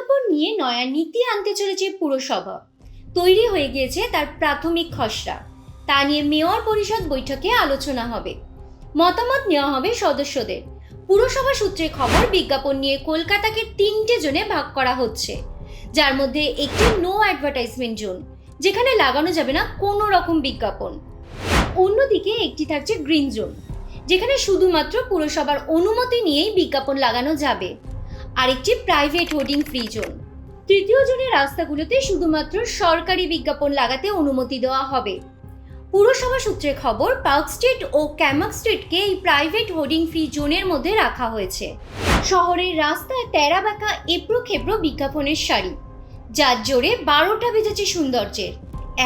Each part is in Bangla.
বিজ্ঞাপন নিয়ে নয়া নীতি আনতে চলেছে পুরসভা। তৈরি হয়ে গিয়েছে তার প্রাথমিক খসড়া। তা নিয়ে মেয়র পরিষদ বৈঠকে আলোচনা হবে। মতামত নেওয়া হবে সদস্যদের। পুরসভা সূত্রে খবর, বিজ্ঞাপন নিয়ে কলকাতাকে তিনটে জোনে ভাগ করা হচ্ছে। যার মধ্যে একটি নো অ্যাডভার্টাইজমেন্ট জোন, যেখানে লাগানো যাবে না কোনো রকম বিজ্ঞাপন। অন্যদিকে একটি থাকছে গ্রিন জোন যেখানে শুধুমাত্র পুরসভার অনুমতি নিয়েই বিজ্ঞাপন লাগানো যাবে। আরেকটি প্রাইভেট হোর্ডিং ফ্রি জোন তৃতীয় জোনের রাস্তাগুলোতে শুধুমাত্র সরকারি বিজ্ঞাপন লাগাতে অনুমতি দেওয়া হবে। পুরসভা সূত্রে খবর, পার্ক স্ট্রিট ও ক্যামাক স্ট্রিটকে এই প্রাইভেট হোর্ডিং ফ্রি জোনের মধ্যে রাখা হয়েছে। শহরের রাস্তায় তেরা বাঁকা এবড়ো খেবড়ো বিজ্ঞাপনের সারি, যার জোরে বারোটা বেজেছে সৌন্দর্যের।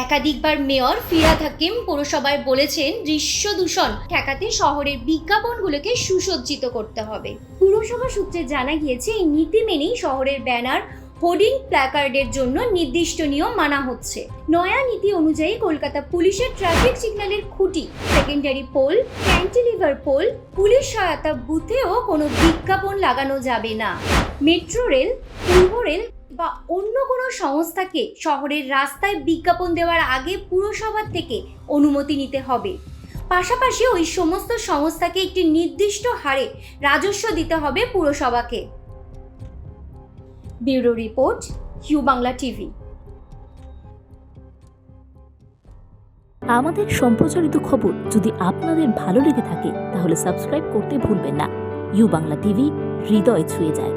একাধিকবার মেয়র ফিরাদ হাকিম পৌরসভায় বলেছেন, দৃশ্য দূষণ ঠেকাতে শহরের বিজ্ঞাপনগুলোকে সুসজ্জিত করতে হবে। পুরসভা সূত্রে জানা গিয়েছে, এই নীতি মেনেই শহরের ব্যানার হোর্ডিং প্ল্যাকার্ডের জন্য নির্দিষ্ট নিয়ম মানা হচ্ছে। নয়া নীতি অনুযায়ী কলকাতা পুলিশের ট্রাফিক সিগন্যালের খুঁটি, secondary pole, cantilever pole, police সহায়তা বুথেও কোনো বিজ্ঞাপন লাগানো যাবে না। মেট্রো রেল, পূর্ব রেল বা অন্য কোনো সংস্থাকে শহরের রাস্তায় বিজ্ঞাপন দেওয়ার আগে পুরসভার থেকে অনুমতি নিতে হবে। পাশাপাশি ওই সমস্ত সংস্থাকে একটি নির্দিষ্ট হারে রাজস্ব দিতে হবে পুরসভাকে। Bureau report, U Bangla TV. আমাদের সম্প্রচারিত খবর যদি আপনাদের ভালো লেগে থাকে, তাহলে সাবস্ক্রাইব করতে ভুলবেন না। ইউ বাংলা টিভি, হৃদয় ছুঁয়ে যায়।